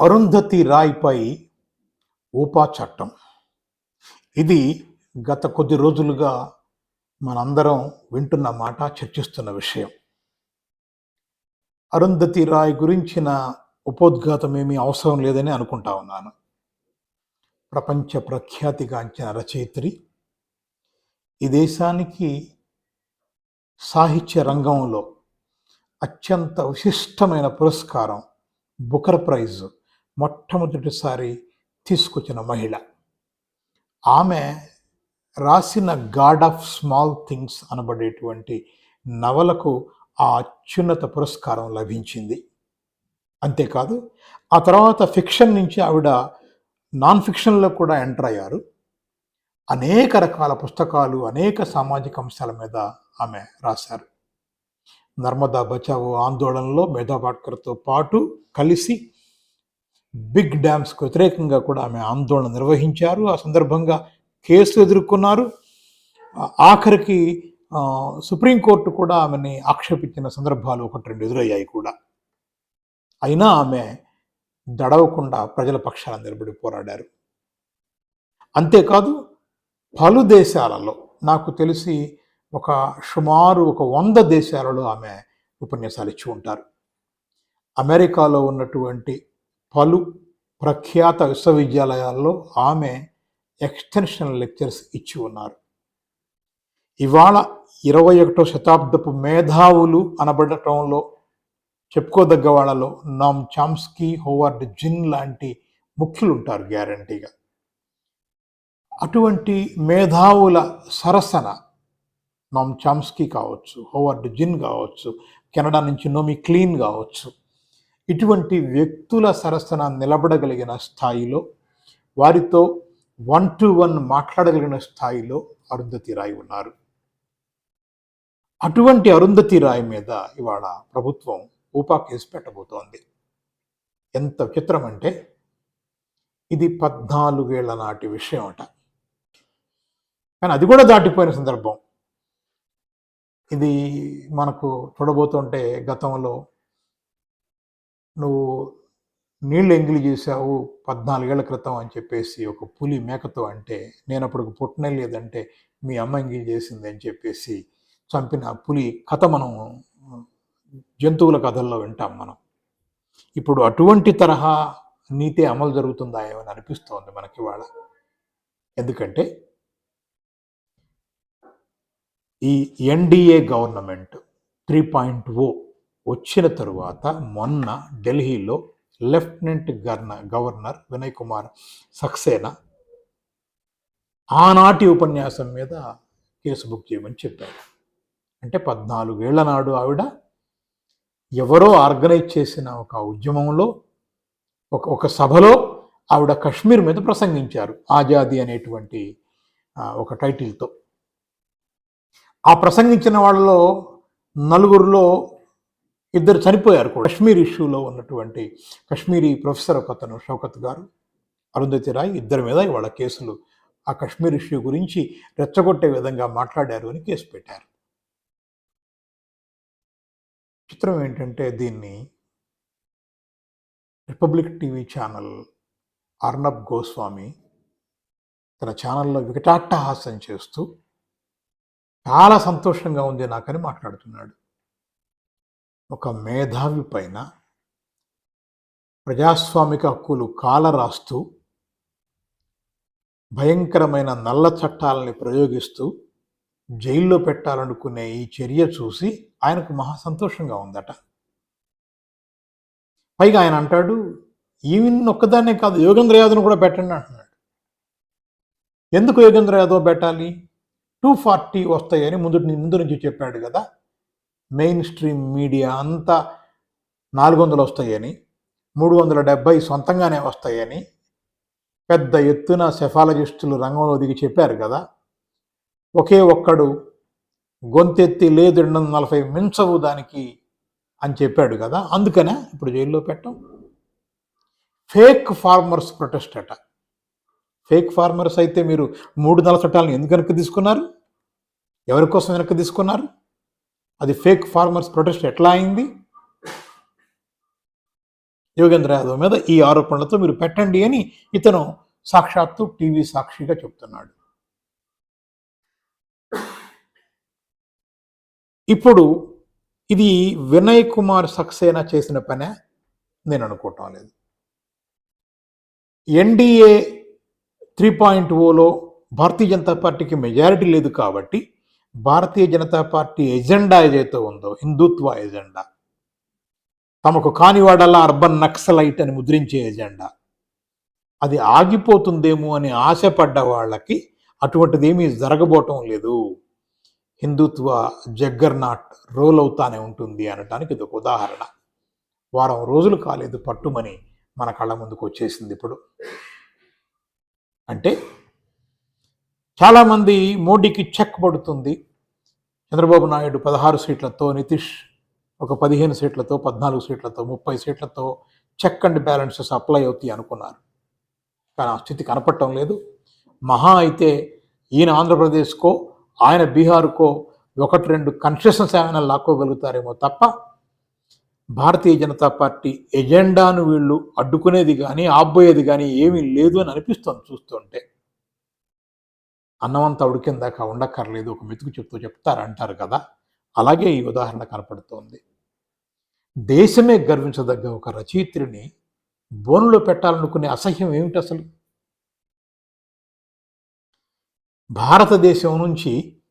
అరుంధతి రాయ్పై ఊపా చట్టం. ఇది గత కొద్ది రోజులుగా మనందరం వింటున్న మాట చర్చిస్తున్న విషయం. అరుంధతి రాయ్ గురించిన ఉపోద్ఘాతం ఏమీ అవసరం లేదని అనుకుంటా ఉన్నాను. ప్రపంచ ప్రఖ్యాతిగాంచిన రచయిత్రి ఈ దేశానికి సాహిత్య రంగంలో అత్యంత విశిష్టమైన పురస్కారం బుకర్ ప్రైజ్. మొట్టమొదటిసారి తీసుకొచ్చిన మహిళ. ఆమె రాసిన గాడ్ ఆఫ్ స్మాల్ థింగ్స్ అనబడేటువంటి నవలకు ఆ అత్యున్నత పురస్కారం లభించింది. అంతేకాదు ఆ తర్వాత ఫిక్షన్ నుంచి ఆవిడ నాన్ ఫిక్షన్లో కూడా ఎంటర్ అయ్యారు. అనేక రకాల పుస్తకాలు అనేక సామాజిక అంశాల మీద ఆమె రాశారు. నర్మదా బచావో ఆందోళనలో మేధా పాట్కర్తో పాటు కలిసి బిగ్ డ్యామ్స్కు వ్యతిరేకంగా కూడా ఆమె ఆందోళన నిర్వహించారు. ఆ సందర్భంగా కేసులు ఎదుర్కొన్నారు. ఆఖరికి సుప్రీంకోర్టు కూడా ఆమెని ఆక్షేపించిన సందర్భాలు ఒకటి రెండు ఎదురయ్యాయి కూడా. అయినా ఆమె దడవకుండా ప్రజల పక్షాన నిలబడి పోరాడారు. అంతేకాదు పలు దేశాలలో నాకు తెలిసి ఒక సుమారు ఒక వంద దేశాలలో ఆమె ఉపన్యాసాలు ఇచ్చి ఉంటారు. అమెరికాలో ఉన్నటువంటి పలు ప్రఖ్యాత విశ్వవిద్యాలయాల్లో ఆమె ఎక్స్టెన్షన్ లెక్చర్స్ ఇచ్చి ఉన్నారు. ఇవాళ ఇరవై ఒకటో శతాబ్దపు మేధావులు అనబడటంలో చెప్పుకోదగ్గ వాళ్ళలో నామ్ చామ్స్కీ హోవార్డ్ జిన్ లాంటి ముఖ్యులు ఉంటారు గ్యారంటీగా. అటువంటి మేధావుల సరసన నామ్ చామ్స్కీ కావచ్చు హోవార్డ్ జిన్ కావచ్చు కెనడా నుంచి నోమి క్లీన్ కావచ్చు ఇటువంటి వ్యక్తుల సరసన నిలబడగలిగిన స్థాయిలో వారితో వన్ టు వన్ మాట్లాడగలిగిన స్థాయిలో అరుంధతి రాయ్ ఉన్నారు. అటువంటి అరుంధతి రాయ్ మీద ఇవాళ ప్రభుత్వం ఊపా కేసు పెట్టబోతోంది. ఎంత విచిత్రం అంటే ఇది పద్నాలుగేళ్ళ నాటి విషయం అట కానీ అది కూడా దాటిపోయిన సందర్భం. ఇది మనకు చూడబోతుంటే గతంలో నువ్వు నీళ్ళు ఎంగిలి చేశావు పద్నాలుగేళ్ళ క్రితం అని చెప్పేసి ఒక పులి మేకతో అంటే నేను అప్పుడు పుట్టనే లేదంటే మీ అమ్మ ఎంగిలి చేసింది అని చెప్పేసి చంపిన పులి కథ మనం జంతువుల కథల్లో వింటాం మనం. ఇప్పుడు అటువంటి తరహా నీతే అమలు జరుగుతుందా ఏమని అనిపిస్తోంది మనకి వాళ్ళ ఎందుకంటే ఈ NDA government three point O వచ్చిన తరువాత మొన్న ఢిల్లీలో lieutenant governor governor Vinay Kumar Saxena ఆనాటి ఉపన్యాసం మీద కేసు బుక్ చేయమని చెప్పారు అంటే పద్నాలుగేళ్ళ నాడు ఆవిడ ఎవరో ఆర్గనైజ్ చేసిన ఒక ఉద్యమంలో ఒక ఒక సభలో ఆవిడ కశ్మీర్ మీద ప్రసంగించారు ఆజాదీ అనేటువంటి ఒక టైటిల్తో. ఆ ప్రసంగించిన వాళ్ళలో నలుగురిలో ఇద్దరు చనిపోయారు కూడా. కశ్మీర్ ఇష్యూలో ఉన్నటువంటి కశ్మీరీ ప్రొఫెసర్ ఒక అతను షౌకత్ గారు అరుంధతి రాయ్ ఇద్దరి మీద ఇవాళ కేసులు. ఆ కశ్మీర్ ఇష్యూ గురించి రెచ్చగొట్టే విధంగా మాట్లాడారు అని కేసు పెట్టారు. చిత్రం ఏంటంటే దీన్ని Republic TV channel Arnab Goswami తన ఛానల్లో వికటాట్టహాసం చేస్తూ చాలా సంతోషంగా ఉంది నాకని మాట్లాడుతున్నాడు. ఒక మేధావి పైన ప్రజాస్వామిక హక్కులు కాల రాస్తూ భయంకరమైన నల్ల చట్టాలని ప్రయోగిస్తూ జైల్లో పెట్టాలనుకునే ఈ చర్య చూసి ఆయనకు మహా సంతోషంగా ఉందట. పైగా ఆయన అంటాడు ఈవిన్ ఒక్కదాన్నే కాదు యోగేంద్ర యాదవ్ను కూడా పెట్టండి అంటున్నాడు. ఎందుకు యోగేంద్ర యాదవ్ పెట్టాలి? టూ ఫార్టీ వస్తాయని ముందు ముందు నుంచి చెప్పాడు కదా మెయిన్ స్ట్రీమ్ మీడియా అంతా నాలుగు వందలు వస్తాయని మూడు వందల డెబ్బై సొంతంగానే వస్తాయని పెద్ద ఎత్తున సెఫాలజిస్టులు రంగంలో దిగి చెప్పారు కదా. ఒకే ఒక్కడు గొంతెత్తి లేదు రెండు వందల నలభై మించవు దానికి అని చెప్పాడు కదా. అందుకనే ఇప్పుడు జైల్లో పెట్టం. ఫేక్ ఫార్మర్స్ ప్రొటెస్ట్ అట. ఫేక్ ఫార్మర్స్ అయితే మీరు మూడు నెలల చట్టాలను ఎందుకు వెనక్కి తీసుకున్నారు? ఎవరి కోసం వెనక్కి తీసుకున్నారు? అది ఫేక్ ఫార్మర్స్ ప్రొటెస్ట్ ఎట్లా అయింది? యోగేంద్ర యాదవ్ మీద ఈ ఆరోపణలతో మీరు పెట్టండి అని ఇతను సాక్షాత్తు టీవీ సాక్షిగా చెప్తున్నాడు. ఇప్పుడు ఇది వినయ్ కుమార్ సక్సేనా చేసిన పనే? నేను అనుకోవటం లేదు. ఎన్డీఏ త్రీ పాయింట్ ఓలో భారతీయ జనతా పార్టీకి మెజారిటీ లేదు కాబట్టి భారతీయ జనతా పార్టీ ఎజెండా ఏదైతే ఉందో హిందుత్వ ఎజెండా తమకు కానివాడల్లా అర్బన్ నక్సలైట్ అని ముద్రించే ఎజెండా అది ఆగిపోతుందేమో అని ఆశపడ్డ వాళ్ళకి అటువంటిది ఏమీ జరగబోటం లేదు. హిందుత్వ జగ్గర్నాట్ రోల్ అవుతానే ఉంటుంది అనటానికి ఇది ఒక ఉదాహరణ. వారం రోజులు కాలేదు పట్టుమని మన కళ్ళ ముందుకు వచ్చేసింది ఇప్పుడు. అంటే చాలామంది మోడీకి చెక్ పడుతుంది. చంద్రబాబు నాయుడు పదహారు సీట్లతో నితీష్ ఒక పదిహేను సీట్లతో పద్నాలుగు సీట్లతో ముప్పై సీట్లతో చెక్ అండ్ బ్యాలెన్సెస్ అప్లై అవుతాయి అనుకున్నారు. కానీ ఆ స్థితి కనపడటం లేదు. మహా అయితే ఈయన ఆంధ్రప్రదేశ్కో ఆయన బీహార్కో ఒకటి రెండు కన్సెషన్స్ ఏమైనా లాక్కోగలుగుతారేమో తప్ప భారతీయ జనతా పార్టీ ఎజెండాను వీళ్ళు అడ్డుకునేది కానీ ఆబోయేది కానీ ఏమీ లేదు అని అనిపిస్తుంది చూస్తుంటే. అన్నమంతా ఉడికిందాక ఉండక్కర్లేదు ఒక మెతుకు చెప్తూ చెప్తారు అంటారు కదా. అలాగే ఈ ఉదాహరణ కనపడుతోంది. దేశమే గర్వించదగ్గ ఒక రచయిత్రిని బోనులో పెట్టాలనుకునే అసహ్యం ఏమిటి అసలు? భారతదేశం నుంచి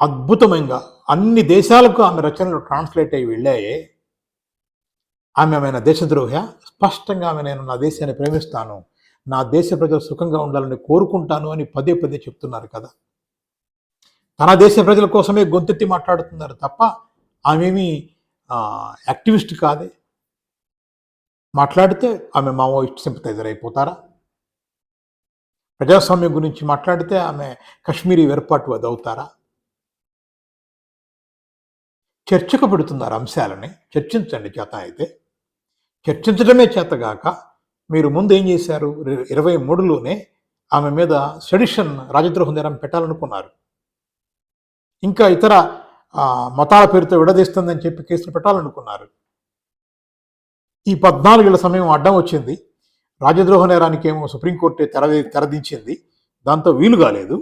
అద్భుతమైన అన్ని దేశాలకు ఆమె రచనలు ట్రాన్స్లేట్ అయ్యి వెళ్ళాయే. ఆమె ఆమె దేశద్రోహ? స్పష్టంగా ఆమె నేను నా దేశాన్ని ప్రేమిస్తాను. నా దేశ ప్రజలు సుఖంగా ఉండాలని కోరుకుంటాను అని పదే పదే చెప్తున్నారు కదా. తన దేశ ప్రజల కోసమే గొంతెత్తి మాట్లాడుతున్నారు తప్ప ఆమెమి యాక్టివిస్ట్ కాదే. మాట్లాడితే ఆమె మావోయిస్ట్ సింపతైజర్ అయిపోతారా? ప్రజాస్వామ్యం గురించి మాట్లాడితే ఆమె కశ్మీరీ వేర్పాటు అది అవుతారా చర్చకు పెడుతున్నారు అంశాలని చర్చించండి చేత అయితే. చర్చించడమే చేతగాక మీరు ముందు ఏం చేశారు? ఇరవై మూడులోనే ఆమె మీద సెడిషన్ రాజద్రోహ నేరం పెట్టాలనుకున్నారు. ఇంకా ఇతర మతాల పేరుతో విడదీస్తుందని చెప్పి కేసులు పెట్టాలనుకున్నారు. ఈ పద్నాలుగేళ్ళ సమయం అడ్డం వచ్చింది. రాజద్రోహ నేరానికి ఏమో సుప్రీంకోర్టు తెర తెరదించింది. దాంతో వీలు కాలేదు.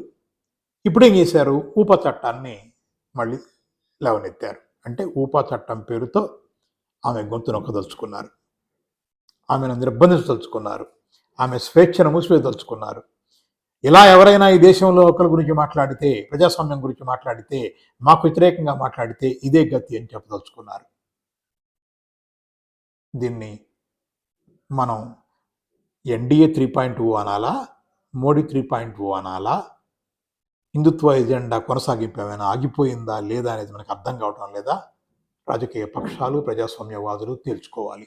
ఇప్పుడు ఏం చేశారు? ఊప చట్టాన్ని మళ్ళీ లేవనెత్తారు. అంటే ఊపా చట్టం పేరుతో ఆమె గొంతు నొక్కదలుచుకున్నారు. ఆమెను నిర్బంధించదలుచుకున్నారు ఆమె స్వేచ్ఛను మూసివేయదలుచుకున్నారు. ఇలా ఎవరైనా ఈ దేశంలో ఒకరి గురించి మాట్లాడితే ప్రజాస్వామ్యం గురించి మాట్లాడితే మాకు వ్యతిరేకంగా మాట్లాడితే ఇదే గతి అని చెప్పదలుచుకున్నారు. దీన్ని మనం ఎన్డీఏ త్రీ పాయింట్ ఓ అనాలా మోడీ త్రీ పాయింట్ ఓ అనాలా హిందుత్వ ఎజెండా కొనసాగింపు ఏమైనా ఆగిపోయిందా లేదా అనేది మనకు అర్థం కావటం లేదా రాజకీయ పక్షాలు ప్రజాస్వామ్యవాదులు తేల్చుకోవాలి.